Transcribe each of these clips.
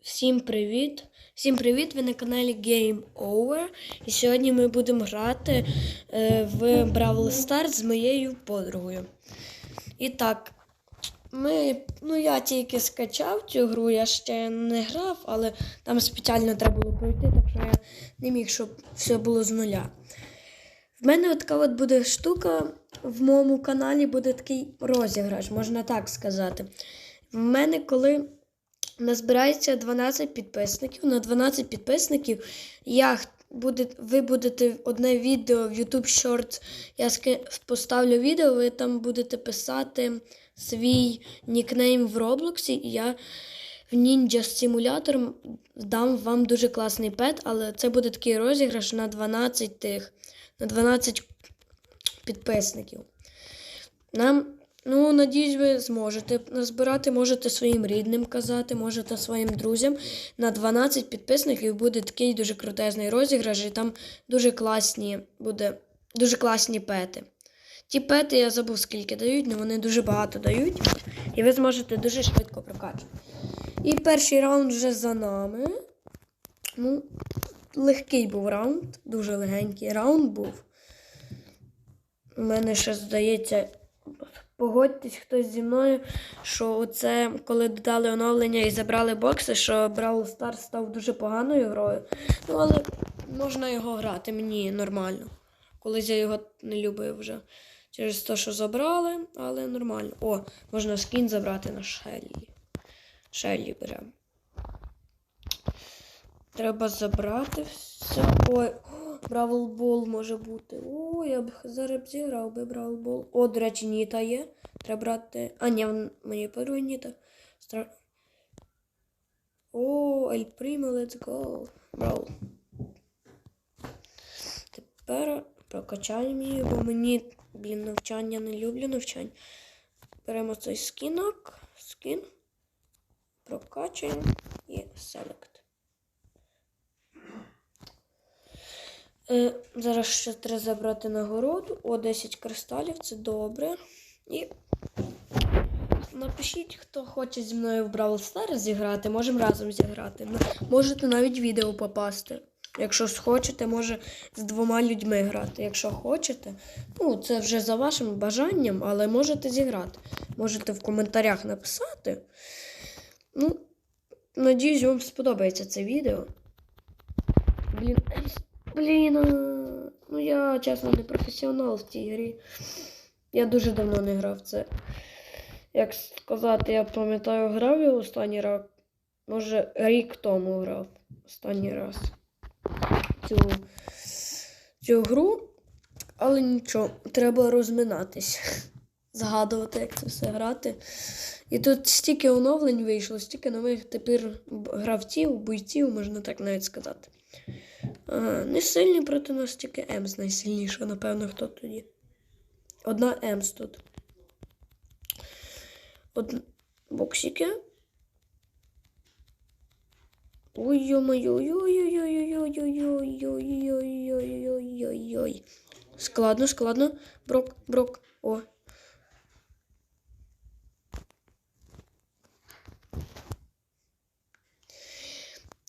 Всім привіт! Всім привіт! Ви на каналі Game Over. І сьогодні ми будемо грати е, в Brawl Stars з моєю подругою. І так, ми, ну я тільки скачав цю гру, я ще не грав, але там спеціально треба було пройти, так що я не міг, щоб все було з нуля. В мене от така от буде штука в моєму каналі буде такий розіграш, можна так сказати. В мене, коли назбирається 12 підписників, на 12 підписників я буде, ви будете одне відео в YouTube Shorts, я поставлю відео, ви там будете писати свій нікнейм в Роблоксі, і я в Ninja Simulator дам вам дуже класний пет, але це буде такий розіграш на 12 тих, на 12 підписників. Нам, ну, надіюсь, ви зможете назбирати, можете своїм рідним казати, можете своїм друзям. На 12 підписників буде такий дуже крутезний розіграш, і там дуже класні буде, дуже класні пети. Ті пети я забув, скільки дають, але вони дуже багато дають, і ви зможете дуже швидко прокачувати. І перший раунд вже за нами. Ну, легкий був раунд, дуже легенький раунд був. У мене ще здається, погодьтесь хтось зі мною, що оце, коли додали оновлення і забрали бокси, що Brawl Stars став дуже поганою грою. Ну, але можна його грати, мені нормально. Колись я його не любив вже. Через те, що забрали, але нормально. О, можна скін забрати на Шеллі. Шеллі беремо. Треба забрати все. Ой, Бравл Бол може бути. О, я б зараз зіграв би Бравл Бол. О, до речі, Ніта є. Треба брати. А, ні, мені подруга Ніта. Стра... О, Ель Прімо, let's go. Бравл. Тепер прокачаємо її, бо мені, блін, навчання не люблю навчання. Беремо цей скінок. Скін. Прокачуємо і Select. Е, зараз ще треба забрати нагороду. О, 10 кристалів, це добре. І напишіть, хто хоче зі мною в Brawl Stars зіграти, можемо разом зіграти. Можете навіть відео попасти. Якщо схочете, може з двома людьми грати. Якщо хочете, ну це вже за вашим бажанням, але можете зіграти. Можете в коментарях написати. Ну, надіюсь, вам сподобається це відео. Блін, блін, ну я чесно не професіонал в цій грі. Я дуже давно не грав це. Як сказати, я пам'ятаю, грав я останній раз. Може, рік тому грав останній раз цю, цю гру. Але нічого, треба розминатись, згадувати, як це все грати. І тут стільки оновлень вийшло, стільки нових тепер гравців, бойців, можна так навіть сказати. Не сильні проти нас тільки Емс найсильніша, напевно, хто тоді. Одна Емс тут. Од... Боксики. Ой-ой-ой-ой-ой-ой-ой-ой-ой-ой-ой-ой-ой-ой-ой. Складно, складно. Брок, брок. О.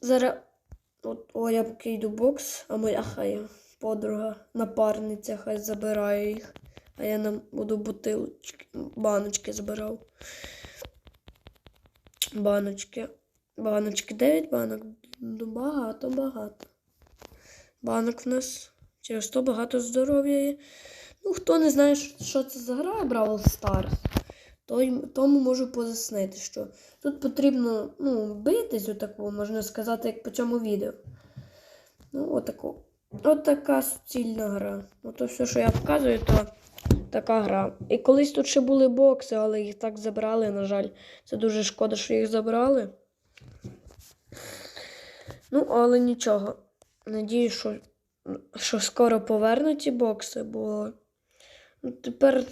Зараз. Я поки йду бокс, а моя хай подруга, напарниця, хай забирає їх. А я нам буду бутилочки, баночки збирав. Баночки. Баночки, 9 банок. Ну, багато, багато. Банок в нас. Через то багато здоров'я є. Ну, хто не знає, що- це за гра Бравл той, тому можу пояснити, що тут потрібно ну, битись отаку, можна сказати, як по цьому відео. Ну, отаку. От така суцільна гра. Ото все, що я показую, то така гра. І колись тут ще були бокси, але їх так забрали, на жаль. Це дуже шкода, що їх забрали. Ну, але нічого. Надію, що, що скоро повернуть ці бокси, бо тепер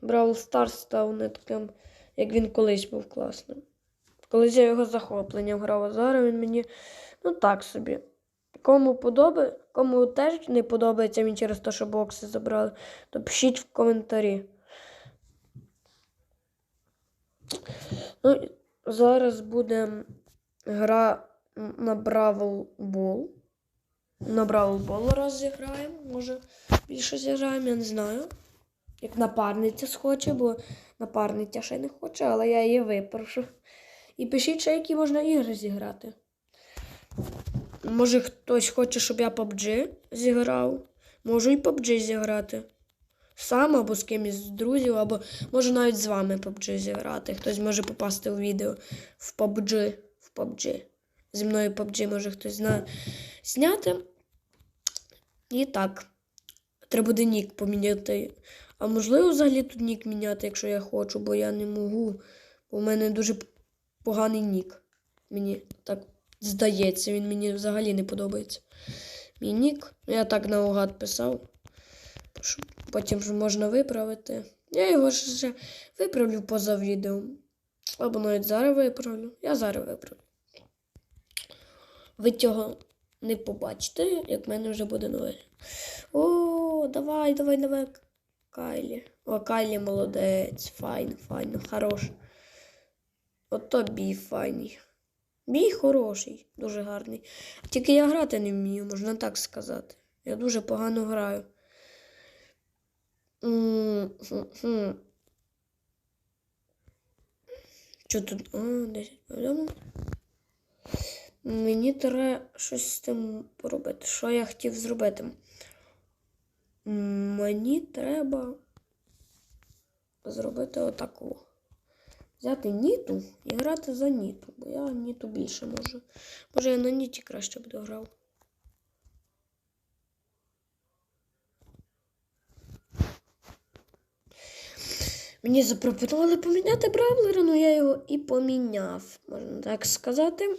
Бравл Старс став не таким, як він колись був класним. Колись я його захопленням грав, а зараз він мені ну так собі. Кому подобає, кому теж не подобається він через те, що бокси забрали, то пишіть в коментарі. Ну, зараз буде гра на Бравл Бол. На Бравл Бол раз зіграємо. Може більше зіграємо, я не знаю. Як напарниця схоче, бо напарниця ще не хоче, але я її випрошу. І пишіть, ще які можна ігри зіграти. Може хтось хоче, щоб я PUBG зіграв. Можу і PUBG зіграти. Сам або з кимось з друзів, або можу навіть з вами PUBG зіграти. Хтось може попасти у відео в PUBG. В PUBG. Зі мною PUBG може хтось знає зняти. І так. Треба буде нік поміняти. А можливо взагалі тут нік міняти, якщо я хочу, бо я не можу. В мене дуже поганий нік. Мені так здається, він мені взагалі не подобається. Мій нік. Я так наугад писав. Потім ж можна виправити. Я його ще виправлю поза відео. Або навіть зараз виправлю. Я зараз виправлю. Ви цього не побачите, як в мене вже буде нове. О, давай, давай, давай. Кайлі. О, Кайлі молодець. Файно, файно, хорош. Ото бій файний. Бій хороший, дуже гарний. Тільки я грати не вмію, можна так сказати. Я дуже погано граю. Що тут? А, 10 повідомлень. Мені треба щось з тим поробити. Що я хотів зробити? Мені треба зробити отаку. Взяти Ніту і грати за Ніту, бо я Ніту більше можу. Може я на Ніті краще буду грав. Мені запропонували поміняти бравлера, ну я його і поміняв, можна так сказати.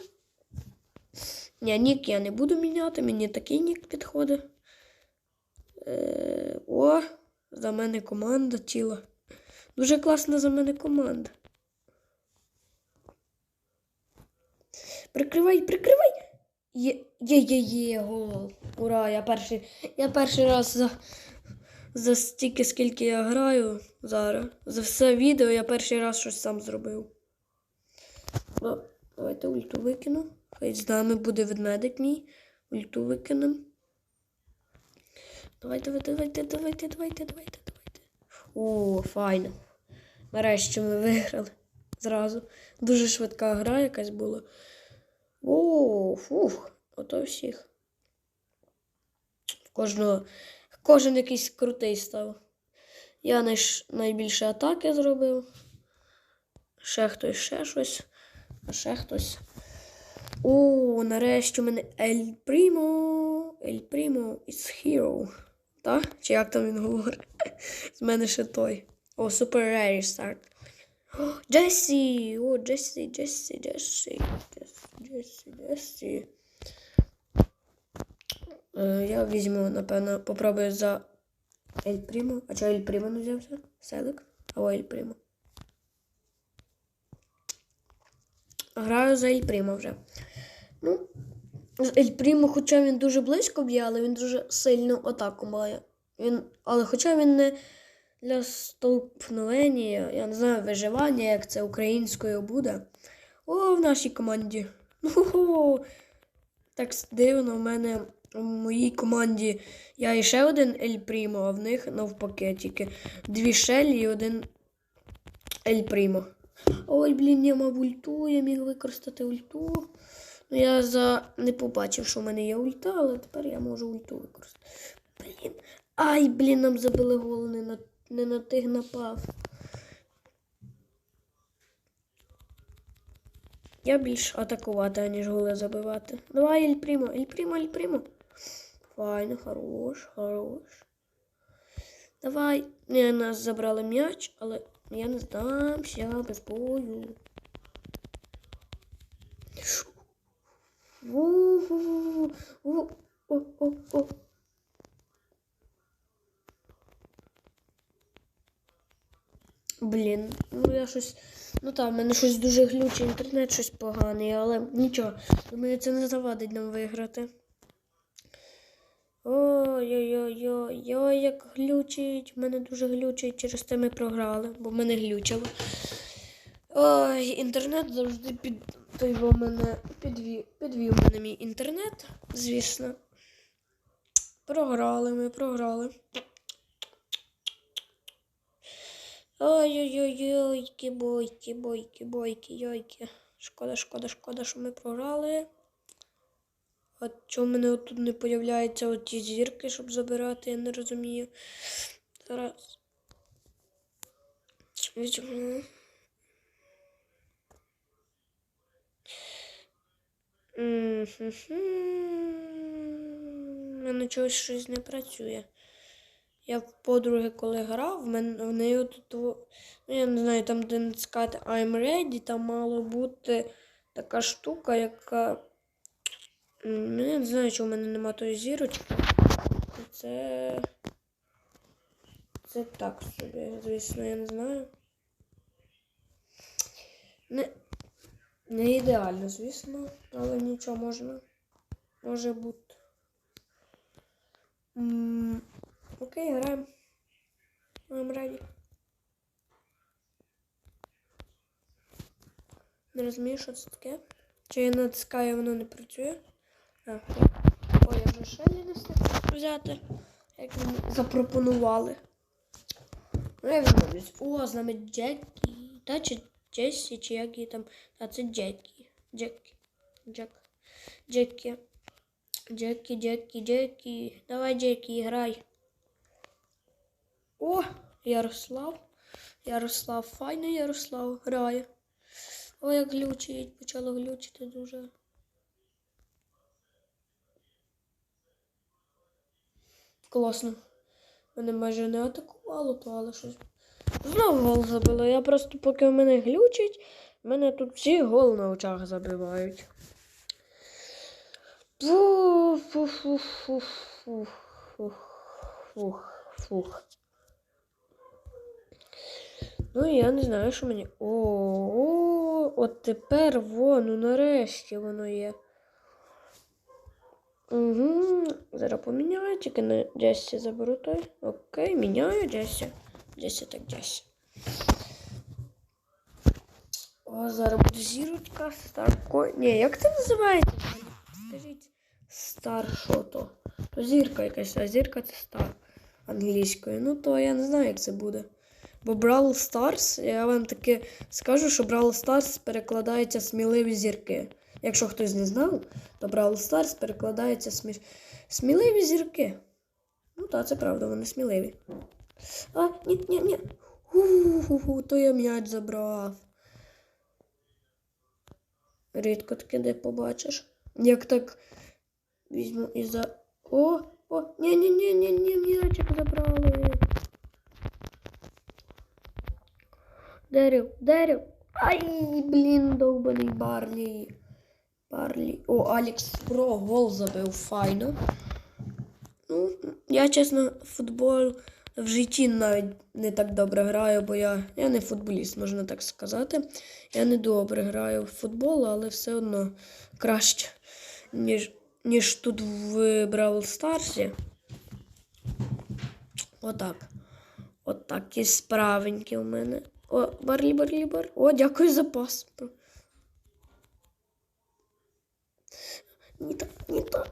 Ні, нік я не буду міняти, мені такий нік підходить. Е, о, за мене команда тіла. Дуже класна за мене команда. Прикривай, прикривай! Є, є, є, є, гол. Ура! Я перший, я перший раз за, за стільки, скільки я граю зараз. За все відео я перший раз щось сам зробив. Давайте ульту викину. Хай з нами буде ведмедик мій. Ульту викинемо. Давайте, давайте, давайте, давайте, давайте, давайте, давайте. О, файно. Нарешті ми виграли. Зразу. Дуже швидка гра якась була. О, фух, ото всіх. Кожного, кожен якийсь крутий став. Я найш, найбільше атаки зробив. Ще хтось ще щось. А ще хтось. О, нарешті у мене Ель Прімо. Ель Прімо is hero. Так? Чи як там він говорить? З мене ще той. О, Rare Start. О, Джесі! О, Джесі, Джесі, Джесі. Джесі, Джесі. Е, Я візьму, напевно, попробую за Ель Прімо. А чого Ель Прімо не взявся? Селик? Або Ель Прімо. Граю за Ель Прімо вже. Ну, з Ель Прімо, хоча він дуже близько б'є, але він дуже сильну атаку має. Він, але хоча він не для столкновення, я не знаю, виживання, як це українською буде. О, в нашій команді. Ого! Так дивно, в мене в моїй команді я і ще один Ель Прімо, а в них навпаки тільки дві Шелі і один Ель Прімо. Ой, блін, я мав ульту, я міг використати ульту. Ну, я за... не побачив, що в мене є ульта, але тепер я можу ульту використати. Блін. Ай, блін, нам забили гол, не на, не на тих напав. Я більш атакувати, аніж голи забивати. Давай, Ель Прімо, Ель Прімо, Ель Прімо. Файно, хорош, хорош. Давай. Не, нас забрали м'яч, але я не здамся без бою. Ву-ху-ху. Ву. О, о, о. Блін, ну я щось. Ну так, в мене щось дуже глючий інтернет, щось поганий, але нічого. Думаю, це не завадить нам виграти. Ой-ой-ой, як глючить. В мене дуже глючить, через те ми програли, бо мене глючило. Ой, інтернет завжди під той во мене підвів, підвів мене мій інтернет, звісно. Програли ми, програли. Ой-ой-ой, бойки, бойки, бойки, йойки. Шкода, шкода, шкода, що ми програли. А чому в мене отут не появляються оті зірки, щоб забирати, я не розумію. Зараз. Візьму. Мене чогось щось не працює. Я в подруги, коли грав, в неї тут, ну я не знаю, там де натискати I'm ready, там мало бути така штука, яка. Ну, я не знаю, чого в мене нема тої зірочки. Це. Це так собі, звісно, я не знаю. Не, не ідеально, звісно, але нічого можна. Може бути. М, Окей, граємо. I'm ready. Не розумію, що це таке. Чи я натискаю, воно не працює. А, ой, я вже ще не встиг взяти, як мені запропонували. Ну, я відмовлюсь. О, з нами Джекі. Та чи Джесі, чи як її там. Та це Джекі. Джекі. Джек. Джекі. Джекі, Джекі, Джекі. Давай, Джекі, грай. О, Ярослав. Ярослав, файний Ярослав грає. О, як глючить, почало глючити дуже. Класно. Мене майже не атакувало, то але щось. Знову гол забило. Я просто поки в мене глючить, мене тут всі гол на очах забивають. Фух, фух, фух, фух, фух, фух, фух. Ну, я не знаю, що мені. О, о, от тепер воно, нарешті воно є. Угу. Зараз поміняю, тільки на Джесі заберу той. Окей, міняю Джесі. Джесі так Джесі. О, зараз буде зірочка, старко. Ні, як це називається? Скажіть, стар що то? То зірка якась, а зірка це стар англійською. Ну то я не знаю, як це буде. Бо Brawl Stars, я вам таки скажу, що Brawl Stars перекладається сміливі зірки. Якщо хтось не знав, то Brawl Stars перекладається смі... сміливі зірки. Ну так, це правда, вони сміливі. А, ні, ні, ні. Ху-ху-ху, то я м'яч забрав. Рідко таки де побачиш. Як так візьму і за. О! О! Ні, ні, ні, ні, ні, м'ячик забрали. Дерев, дерев. Ай, блін, довбаний Барлі. Барлі. О, Алекс Про гол забив файно. Ну, я, чесно, футбол в житті навіть не так добре граю, бо я, я не футболіст, можна так сказати. Я не добре граю в футбол, але все одно краще, ніж, ніж тут в Бравл Старсі. Отак. Отак і справенькі у мене. О, барлі, барлі, барлі. О, дякую за пас. Ні так, ні так.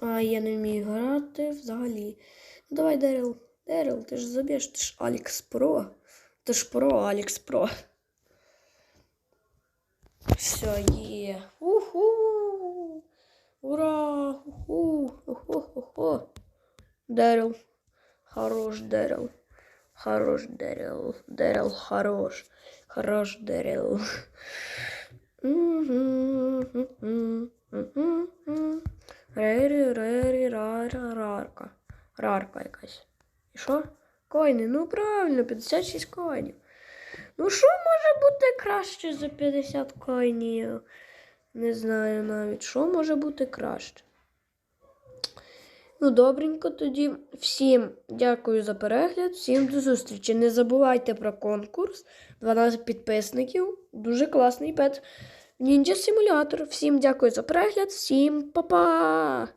А я не вмію грати взагалі. Ну, давай, Дерил. Дерил, ти ж заб'єш, ти ж Алекс Про. Ти ж про Алекс Про. Все, є. Уху! Ура! Уху! Уху-ху-ху! Хорош, Дерил. Хорош, Дерил. Дерил хорош. Хорош, Дерил. Рері, рері, рара, рарка. Рарка якась. І що? Коїни. Ну правильно, 56 коїнів. Ну що може бути краще за 50 коїнів? Не знаю навіть, що може бути краще. Ну, добренько тоді. Всім дякую за перегляд, всім до зустрічі. Не забувайте про конкурс. 12 підписників. Дуже класний пет. Ніндзя симулятор. Всім дякую за перегляд, всім па-па!